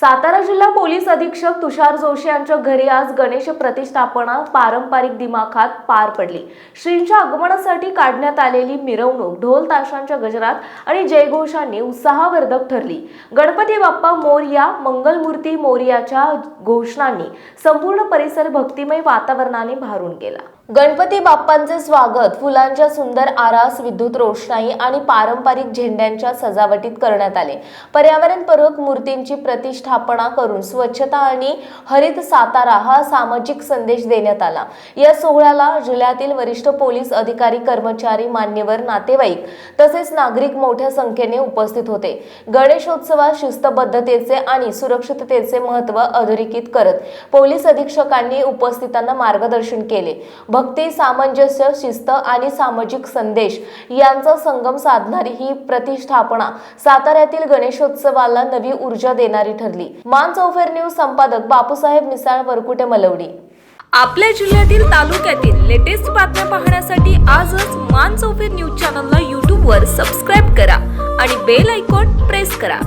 सातारा जिल्हा पोलीस अधीक्षक तुषार जोशी यांच्या घरी आज गणेश प्रतिष्ठापना पारंपरिक दिमाखात पार पडली. श्रींच्या आगमनासाठी काढण्यात आलेली मिरवणूक ढोल ताशांच्या गजरात आणि जयघोषांनी उत्साहवर्धक ठरली. गणपती बाप्पा मोरया मंगलमूर्ती मोरयाच्या घोषणांनी संपूर्ण परिसर भक्तिमय वातावरणाने भारून गेला. गणपती बाप्पांचे स्वागत फुलांच्या सुंदर आरास विद्युत रोषणाई आणि पारंपरिक झेंड्यांच्या सजावटीत करण्यात आले. पर्यावरणपूरक मूर्तींची प्रतिष्ठापना करून स्वच्छता आणि हरित सातारा हा सामाजिक संदेश देण्यात आला. या सोहळ्याला जिल्ह्यातील वरिष्ठ पोलीस अधिकारी कर्मचारी मान्यवर नातेवाईक तसेच नागरिक मोठ्या संख्येने उपस्थित होते. गणेशोत्सवात शिस्तबद्धतेचे आणि सुरक्षिततेचे महत्त्व अधोरेखित करत पोलीस अधीक्षकांनी उपस्थितांना मार्गदर्शन केले. भक्ती सामंजस्य शिस्त आणि सामाजिक संदेश यांचा संगम साधणारी ही प्रतिष्ठापना साताऱ्यातील गणेशोत्सवाला नवी ऊर्जा देणारी ठरली. मान चौफेर न्यूज संपादक बापूसाहेब मिसाळ वरकुटे मलवडी. आपल्या जिल्ह्यातील तालुक्यातील लेटेस्ट बातम्या पाहण्यासाठी आजच मान चौफेर न्यूज चॅनलला यूट्यूबवर सबस्क्राईब करा आणि बेल आयकॉन प्रेस करा.